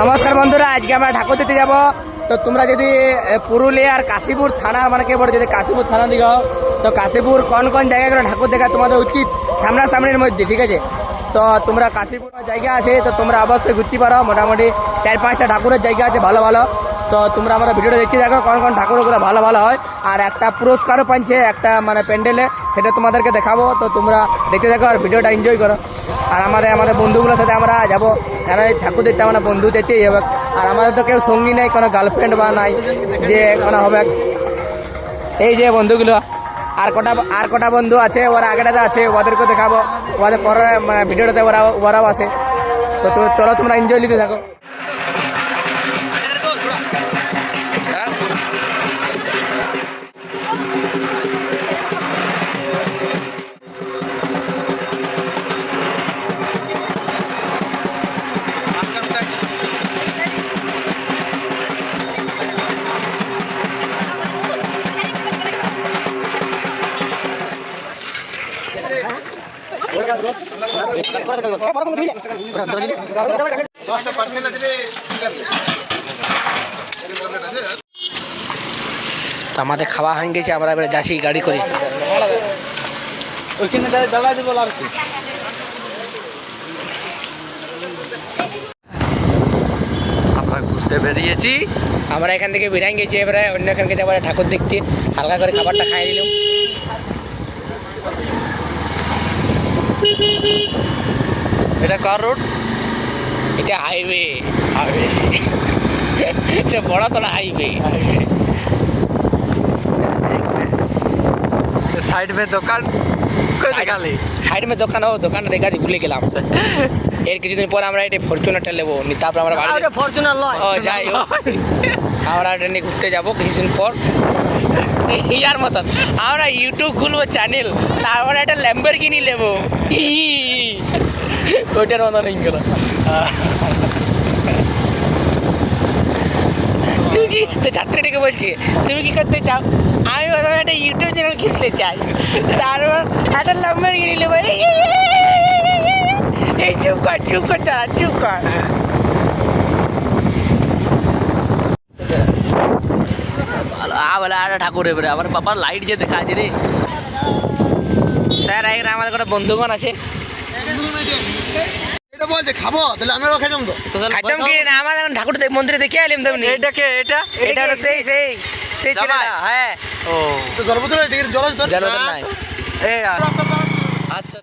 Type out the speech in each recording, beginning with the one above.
নমস্কার বন্ধুরা, আজকে আমরা ঠাকুর দিতে যাব। তো তোমরা যদি পুরুলিয়ার কাশীপুর থানা মানে কে বলে, যদি কাশীপুর থানা দিকে তো কাশীপুর কোন কোন জায়গাগুলো ঠাকুর দেখা তোমাদের উচিত? সামনাসামনির মধ্যে, ঠিক আছে? তো তোমরা কাশীপুর জায়গা আছে, তো তোমরা অবশ্যই ঘুরতে পারো। মোটামুটি চার পাঁচটা ঠাকুরের জায়গা আছে, ভালো ভালো। তো তোমরা আমাদের ভিডিওটা দেখতে দেখো কোন কোন ঠাকুরগুলো ভালো ভালো হয়। আর একটা পুরস্কারও পাচ্ছে একটা মানে প্যান্ডেলে, সেটা তোমাদেরকে দেখাবো। তো তোমরা দেখতে দেখো আর ভিডিওটা এনজয় করো। আর আমাদের আমাদের বন্ধুগুলোর সাথে আমরা যাব। কেন ঠাকুর দেখতে আমরা বন্ধু দেখতেই হবে। আর আমাদের তো কেউ সঙ্গী নেই, কোনো গার্লফ্রেন্ড বা নাই, যে কোনো হবে। এই যে বন্ধুগুলো, আর কটা আর কটা বন্ধু আছে, ওরা আগেটাতে আছে ওদেরকে দেখাবো। ওদের পরে মানে ভিডিওটাতে ওরা ওরাও আছে। তো তো- চলো তোমরা এনজয় নিতে থাকো। তো আমাদের খাওয়া হয়ে গেছে আমরা এবারে যাচ্ছি গাড়ি করে। ওইখানে দাঁড়ায় দেবো আর কি? আমরা ঘুরতে বেরিয়েছি। আমরা এখান থেকে বেরাই গেছি এবারে অন্য এখানকে যাব ঠাকুর দেখতে। হালকা করে খাবারটা খাই নিলাম। এটা কার রোড? এটা হাইওয়ে। হাইওয়ে এটা বড়াচড়া হাইওয়ে। সাইড মে দোকান সাইড মে দোকান ও দোকান দেখা দি ভুলে গেলাম। এর কিছুদিন পর আমরা এটা ফরচুনারটা নেব। তারপর আমরা বাড়ি ফরচুনার লয়। ও যাই আমরা এটা নিয়ে ঘুরতে যাব কিছুদিন পর। ইয়ার মতন। আমরা ইউটিউব খুলবো চ্যানেল তারপরে একটা ল্যাম্বরগিনি নেব। ই ওইটার মতন নেই তুমি কি সে ছাত্রীটাকে বলছে তুমি কি করতে চাও? আমি বললাম একটা ইউটিউব চ্যানেল কিনতে চাই। তারপর একটা ল্যাম্বার কিনি নেব এই, চুপ কর চুপ কর চালা চুপ কর। বলে ঠাকুর এবারে আমার বাবার লাইট যে দেখা আছে রে। স্যার আমাদের বন্ধুগণ আছে? এটা বলছে খাব তাহলে আমিও খেতাম তো। খাইতাম কি না আমাদের এখন ঠাকুর মন্দিরে দেখে আইলাম এটা কে? এটা? এটা হলো সেই সেই সেই ছেলেটা হ্যাঁ। ও। তো জলপত্র টিকিট জল জলপথর নাই। এই আচ্ছা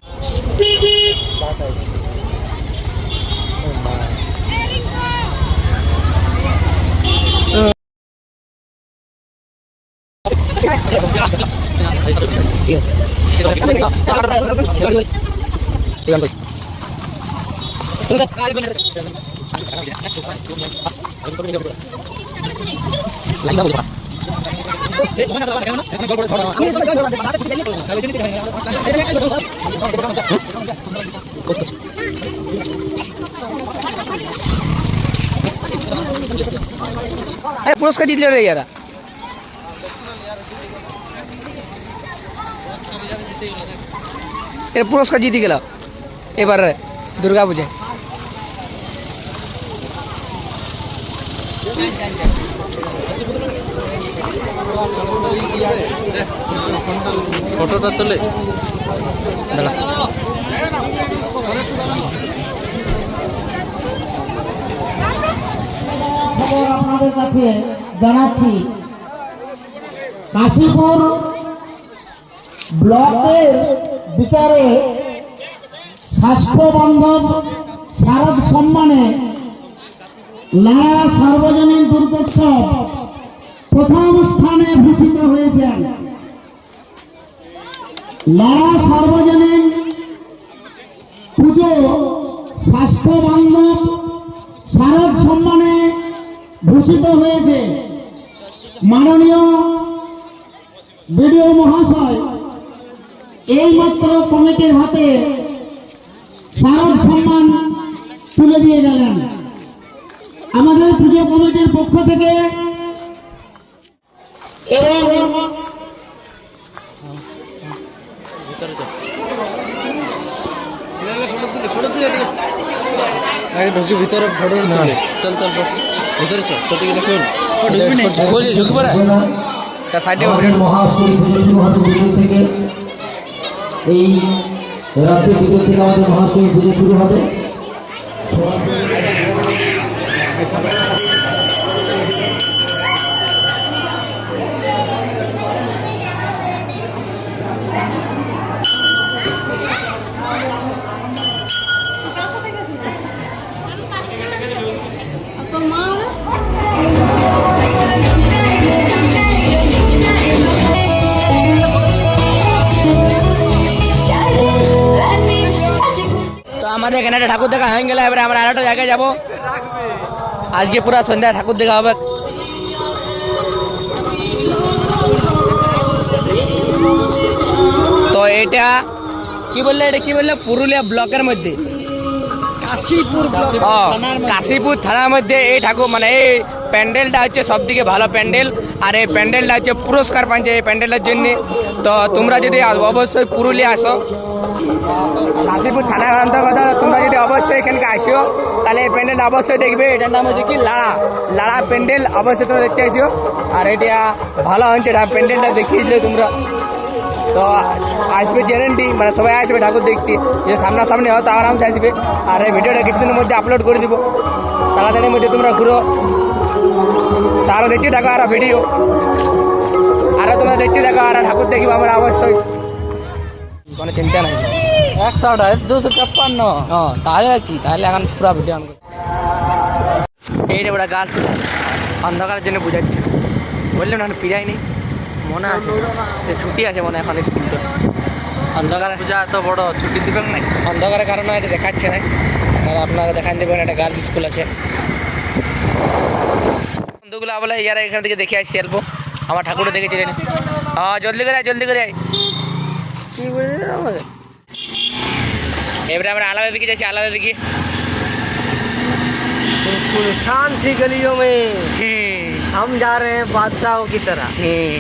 আরে পুরস্কার জিতলে রে ইয়ারা এর পুরস্কার জিতে গেল এবার দুর্গা পুজোয় ফটোটা তুলে। দাঁড়া। আপনাদের কাছে জানাচ্ছি কাশীপুর ব্লকের বিচারে স্বাস্থ্য বান্ধব শারদ সম্মানে লায়া সার্বজনীন দুর্গোৎসব প্রথম স্থানে ভূষিত হয়েছেন। লায়া সার্বজনীন পুজো স্বাস্থ্য বান্ধব শারদ সম্মানে ভূষিত হয়েছে। মাননীয় বিডিও মহাশয়, এইমাত্র কমিটির হাতে শারদ সম্মান তুলে দিয়ে গেলেন। আমাদের পুজো কমিটির পক্ষ থেকে এবং ঢুকি ভিতরে ফটো চল চল চল। বলি সাইডে আমাদের পুজো শুরু হবে থেকে এই রাত্রে দুটো থেকে আমাদের মহাষ্টমী পুজো শুরু হবে। আমাদের এখানে একটা ঠাকুর দেখা হয়ে গেলে এবারে আমরা আর একটা জায়গায় যাব। আজকে পুরো সন্ধ্যায় ঠাকুর দেখা হবে। তো এটা কি বললে এটা কি বললে? পুরুলিয়া ব্লকের মধ্যে। কাশীপুর কাশীপুর থানার মধ্যে এই ঠাকুর মানে এই প্যান্ডেলটা হচ্ছে সব থেকে ভালো প্যান্ডেল। আর এই প্যান্ডেলটা হচ্ছে পুরস্কার পাচ্ছে এই প্যান্ডেলের জন্য। তো তোমরা যদি অবশ্যই পুরুলিয়া আসো কাশীপুর থানার অন্তর্গত, তোমরা যদি অবশ্যই এখানকে আসো তাহলে এই প্যান্ডেলটা অবশ্যই দেখবে। এটার নাম হচ্ছে কি, লাড়া। লাড়া প্যান্ডেল অবশ্যই তোমরা দেখতে আসো আর এটা ভালো হচ্ছে প্যান্ডেলটা দেখিয়েছিলে তোমরা। তো আসবে গ্যারেন্টি মানে সবাই আসবে ঠাকুর দেখতে। যে সামনাসামনি হয়তো আরামসে আসবে। আর এই ভিডিওটা কিছুদিনের মধ্যে আপলোড করে দিব। তাড়াতাড়ির মধ্যে তোমরা ঘুরো। তারও দেখতে থাকো, আরও ভিডিও আরও তোমরা দেখতে থাকো, আর ঠাকুর দেখব আমরা অবশ্যই। কোনো চিন্তা নাই। একশো আঠাশ দুশো ছাপ্পান্ন। তাহলে কি তাহলে এখন পুরো ভিডিও অন এই রে গাছ অন্ধকারের জন্য বুঝাচ্ছে। বললাম না এখন পিড়াই নেই মনে আছে। ছুটি আছে মনে হয় এখন স্কুল তো। অন্ধকারে। পূজা এত বড় ছুটি দিবেন নাই অন্ধকারের কারণে এটা দেখাচ্ছে না। আর আপনারা দেখান দেবেন একটা গার্লস স্কুল আছে। বন্ধুগুলো বলে ইয়ারা এখান থেকে দেখে আসছি অল্প আমার ঠাকুরে দেখে চলে নি হ্যাঁ জলদি করে আয় জলদি করে আয়। কি বলে এবারে আমরা আলাদা দিকে যাচ্ছি আলাদা দিকে शान सी गलियों में হুম, हम जा रहे हैं बादशाहों की तरह হুম,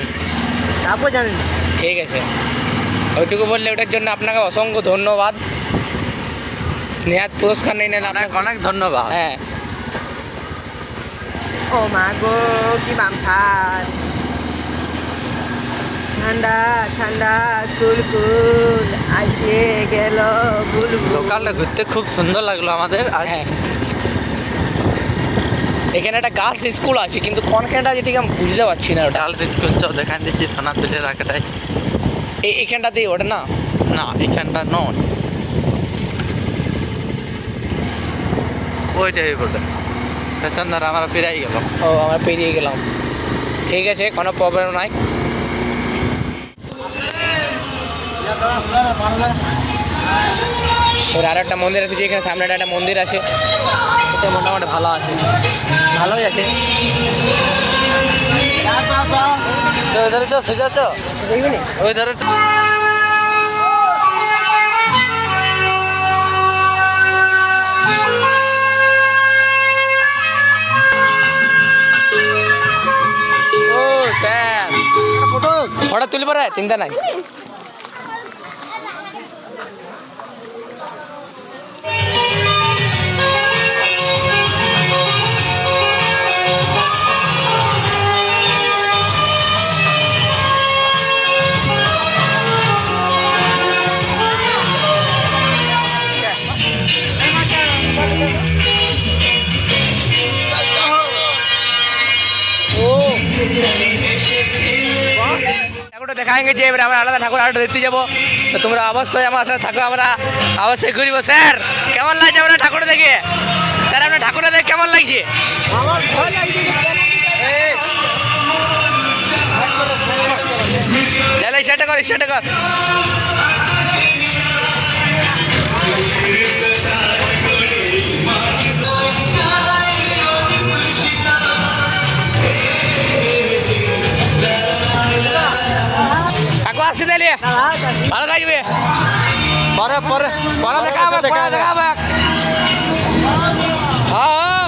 आपको जाने ঠিক আছে ওইটুকু বললে ওটার জন্য আপনাকে অসংখ্য ধন্যবাদ নেহাত পুরস্কার নেই নেন অনেক অনেক ধন্যবাদ হ্যাঁ ও মা গো কি বামখান ঠান্ডা ঠান্ডা কুল কুল আসে গেল বুলবুল। লোকালটা ঘুরতে খুব সুন্দর লাগল আমাদের আজ হ্যাঁ। এখানে একটা গার্লস স্কুল আছে কিন্তু কোনখানটা ঠিক আমি বুঝতে পারছি না ওটা। ডাল স্কুল চো দেখান দিচ্ছি সোনাতুলের রাখাটাই এই এখানটাতেই ওটা না? না এখানটা নয়। ওইটাই বলে পেছন ধরে আমরা ফিরাই গেল ও আমরা পেরিয়ে গেলাম। ঠিক আছে কোনো প্রবলেম নাই এর আর একটা মন্দির আছে যেখানে সামনে একটা মন্দির আছে। এটা মোটামুটি ভালো আছে। ভালোই আছে। ওই ধারে চো সোজা চো দেখবি ওই ধারে ও ফটো তুলব রে চিন্তা নাই। ঠাকুরটা দেখাएंगे গেছে এবারে আমরা আলাদা ঠাকুর আরেকটা দেখতে যাব। তো তোমরা অবশ্যই আমার সাথে থাকো, আমরা অবশ্যই ঘুরবো। স্যার, কেমন লাগছে আমরা ঠাকুর দেখে? স্যার, আপনার ঠাকুরটা দেখে কেমন লাগছে? লালা, সেটা কর সেটা কর। ভালো থাকবে। পরে পরে পরে দেখা হবে পরে দেখা হবে হ্যাঁ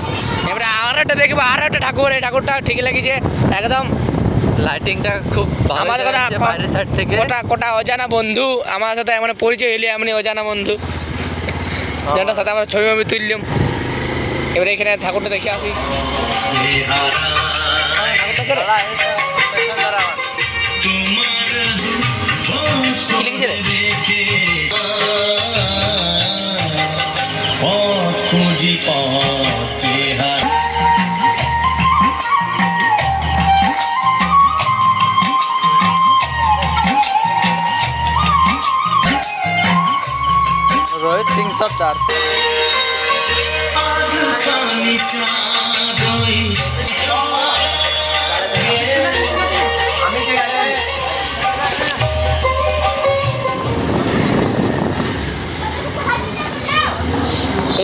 এবারে আর একটা দেখব আর একটা ঠাকুর এই ঠাকুরটা ঠিক লেগেছে একদম। লাইটিংটা খুব ভালো আমাদের কথা বাইরের সাইড থেকে। কোটা কোটা অজানা বন্ধু আমার সাথে এমন পরিচয় হইলে এমনি অজানা বন্ধু। যেটার সাথে আমরা ছবি ছবি তুললাম। এবারে এখানে ঠাকুরটা দেখে আসি। রে? খুঁজি পথে রোহিত সিং সর্দার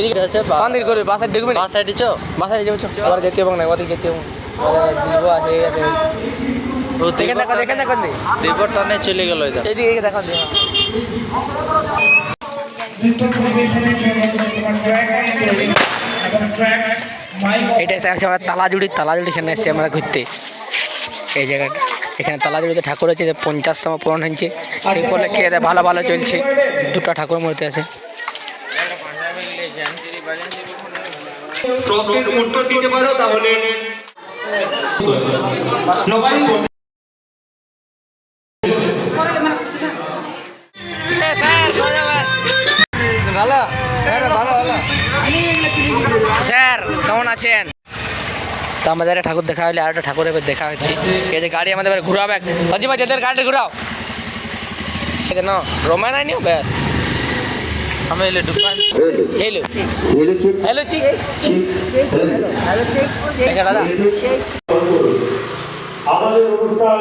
এদিকে আছে করবি বাসায় ঢুকবি না? বাসায় দিছো বাসায় যাব আবার যেতে হবে না ওদিকে যেতে হবে দিব আছে এই আছে। দেখেন দেখো দেখেন দেখো দি টানে চলে গেল এটা এদিকে এটা আছে আমরা তালাজুড়ি তালাজুড়ি এখানে এসে আমরা ঘুরতে। এই জায়গাটা এখানে তালাজুড়িতে ঠাকুর আছে পঞ্চাশ সময় পূরণ হয়েছে। সেই উপলক্ষে ভালো ভালো চলছে। দুটো ঠাকুর মূর্তি আছে। প্রশ্নের উত্তর দিতে পারো তাহলে। নবায়ন ভালো ভালো ভালো স্যার কেমন আছেন? তো আমাদের একটা ঠাকুর দেখা হলে আর একটা ঠাকুর এবার দেখা হচ্ছে। এই যে গাড়ি আমাদের এবার ঘুরাবে। সঞ্জীব যেদের গাড়ি ঘুরাও। কেন রোমান আইনি ব্যাস। এলে দোকান হেলো হেলো চিক দেখা দাদা। আমাদের অনুষ্ঠান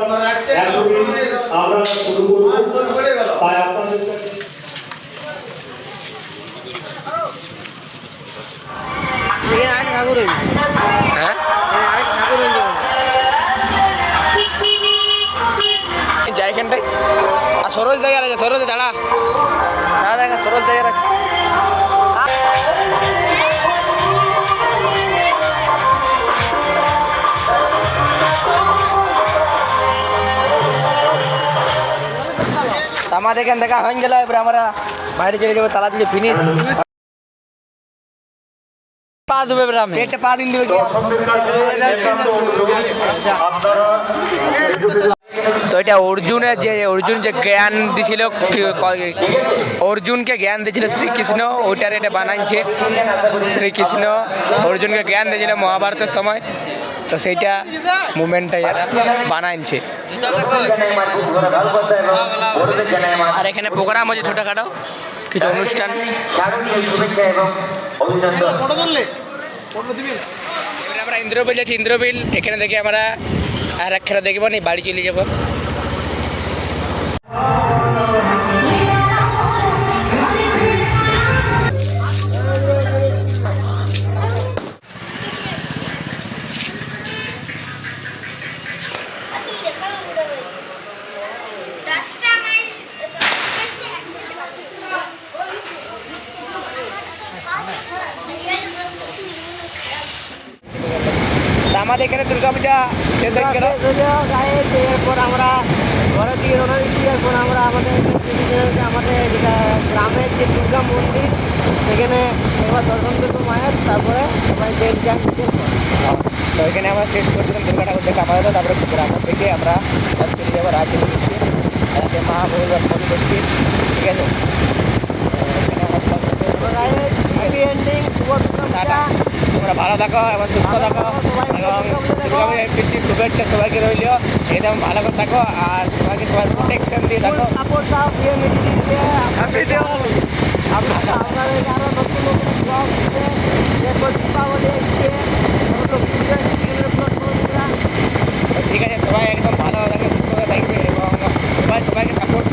আমরা শুরু করব তাই আপনাদের হ্যাঁ যাই এখানটায় আর সরোজ আছে সরোজ দাঁড়া। দাঁড়া দেখা আমাদের এখানে দেখা হয়ে গেল এবারে আমরা বাইরে চলে যাব তালা দিলে ফিনিশ। পা দেবে এবার আমি পেটে পা দিন দিবে? তো এটা অর্জুনের যে অর্জুন যে জ্ঞান দিছিল অর্জুনকে জ্ঞান দিয়েছিল শ্রীকৃষ্ণ ওইটার এটা বানাইছে শ্রীকৃষ্ণ। অর্জুনকে জ্ঞান দিয়েছিল মহাভারতের সময়। তো সেইটা মুভমেন্টটা যেটা বানাইছে। আর এখানে প্রোগ্রাম হচ্ছে ছোটোখাটো কিছু অনুষ্ঠান। আমরা ইন্দ্রবিল যাচ্ছি ইন্দ্রবিল। এখানে দেখে আমরা আর এক খেলা দেখব নি বাড়ি চলে যাব। এরপর আমরা ঘরে দিয়ে রওনা দিচ্ছি এরপর আমরা আমাদের আমাদের যেটা গ্রামের যে দুর্গা মন্দির সেখানে একবার দর্শন করব মায়ের তারপরে সবাই দেখ যান তো এখানে আমরা শেষ করছিলাম দুর্গা ঠাকুর দেখে আমাদের তারপরে গ্রাম থেকে আমরা চলে যাব রাজ্যে দিচ্ছি রাজ্যে মা বলে ফোন করছি। ঠিক আছে? তোমরা ভালো থাকো এবং সুস্থ থাকো এবং শুভেচ্ছা সবাইকে রইল। একদম ভালো করে থাকো আর সবাইকে তোমার প্রোটেকশন দিয়ে থাকো। ঠিক আছে সবাই একদম ভালো থাকে সুস্থ থাকবে এবং সবাই সবাইকে সাপোর্ট